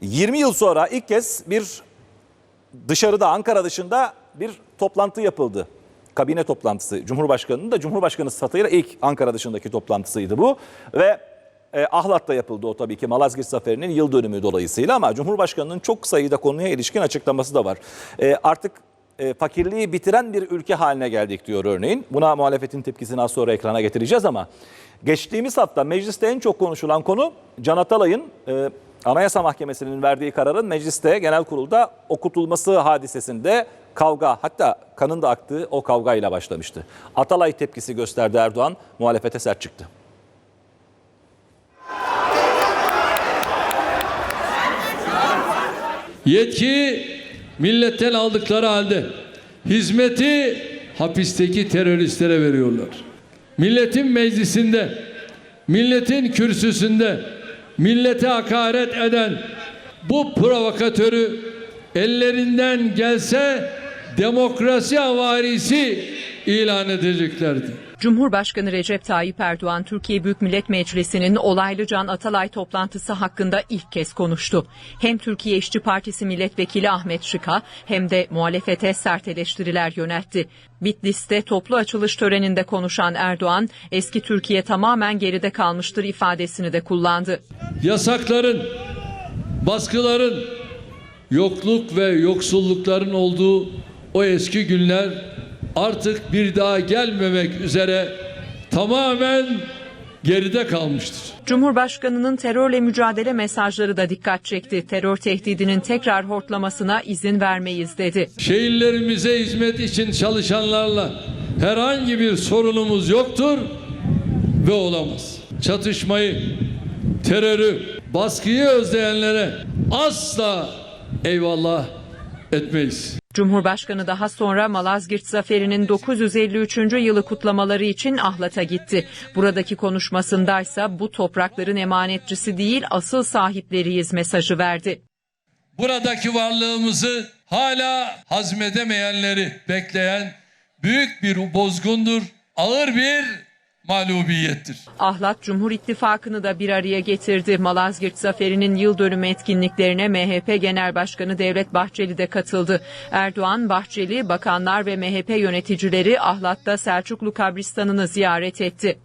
20 yıl sonra ilk kez bir dışarıda Ankara dışında bir toplantı yapıldı. Kabine toplantısı. Cumhurbaşkanının da Cumhurbaşkanı sıfatıyla ilk Ankara dışındaki toplantısıydı bu. Ve e, Ahlat'ta yapıldı o tabii ki Malazgirt Zaferi'nin yıl dönümü dolayısıyla ama Cumhurbaşkanının çok sayıda konuya ilişkin açıklaması da var. E, artık e, fakirliği bitiren bir ülke haline geldik diyor örneğin. Buna muhalefetin tepkisini az sonra ekrana getireceğiz ama geçtiğimiz hafta mecliste en çok konuşulan konu Can Atalay'ın e, Anayasa Mahkemesi'nin verdiği kararın mecliste genel kurulda okutulması hadisesinde kavga hatta kanın da aktığı o kavgayla başlamıştı. Atalay tepkisi gösterdi Erdoğan muhalefete sert çıktı. Yetki milletten aldıkları halde hizmeti hapisteki teröristlere veriyorlar. Milletin meclisinde, milletin kürsüsünde millete hakaret eden bu provokatörü ellerinden gelse demokrasi havarisi ilan edeceklerdi. Cumhurbaşkanı Recep Tayyip Erdoğan Türkiye Büyük Millet Meclisi'nin olaylı Can Atalay toplantısı hakkında ilk kez konuştu. Hem Türkiye İşçi Partisi Milletvekili Ahmet Şık'a hem de muhalefete sert eleştiriler yöneltti. Bitlis'te toplu açılış töreninde konuşan Erdoğan, eski Türkiye tamamen geride kalmıştır ifadesini de kullandı. Yasakların, baskıların, yokluk ve yoksullukların olduğu o eski günler artık bir daha gelmemek üzere tamamen geride kalmıştır. Cumhurbaşkanının terörle mücadele mesajları da dikkat çekti. Terör tehdidinin tekrar hortlamasına izin vermeyiz dedi. Şehirlerimize hizmet için çalışanlarla herhangi bir sorunumuz yoktur ve olamaz. Çatışmayı, terörü, baskıyı özleyenlere asla eyvallah etmeyiz. Cumhurbaşkanı daha sonra Malazgirt Zaferi'nin 953. yılı kutlamaları için Ahlat'a gitti. Buradaki konuşmasındaysa bu toprakların emanetçisi değil asıl sahipleriyiz mesajı verdi. Buradaki varlığımızı hala hazmedemeyenleri bekleyen büyük bir bozgundur, ağır bir mağlubiyettir. Ahlat Cumhur İttifakı'nı da bir araya getirdi. Malazgirt Zaferi'nin yıl dönümü etkinliklerine MHP Genel Başkanı Devlet Bahçeli de katıldı. Erdoğan, Bahçeli, bakanlar ve MHP yöneticileri Ahlat'ta Selçuklu kabristanını ziyaret etti.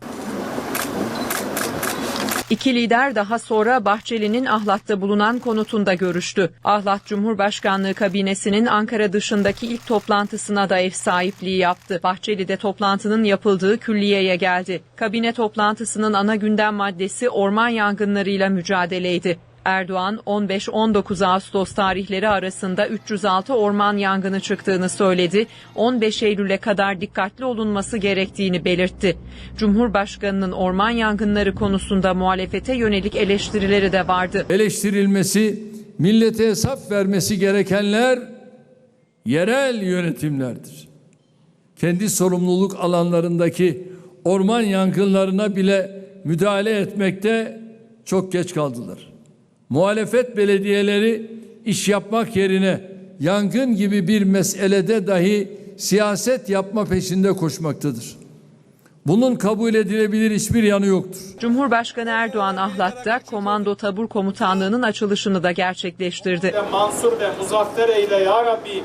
İki lider daha sonra Bahçeli'nin Ahlat'ta bulunan konutunda görüştü. Ahlat Cumhurbaşkanlığı kabinesinin Ankara dışındaki ilk toplantısına da ev sahipliği yaptı. Bahçeli de toplantının yapıldığı külliyeye geldi. Kabine toplantısının ana gündem maddesi orman yangınlarıyla mücadeleydi. Erdoğan 15-19 Ağustos tarihleri arasında 306 orman yangını çıktığını söyledi. 15 Eylül'e kadar dikkatli olunması gerektiğini belirtti. Cumhurbaşkanının orman yangınları konusunda muhalefete yönelik eleştirileri de vardı. Eleştirilmesi, millete hesap vermesi gerekenler yerel yönetimlerdir. Kendi sorumluluk alanlarındaki orman yangınlarına bile müdahale etmekte çok geç kaldılar. Muhalefet belediyeleri iş yapmak yerine yangın gibi bir meselede dahi siyaset yapma peşinde koşmaktadır. Bunun kabul edilebilir hiçbir yanı yoktur. Cumhurbaşkanı Erdoğan Ahlat'ta Komando Tabur Komutanlığı'nın açılışını da gerçekleştirdi. Mansur ve muzaffer eyle ya Rabbi.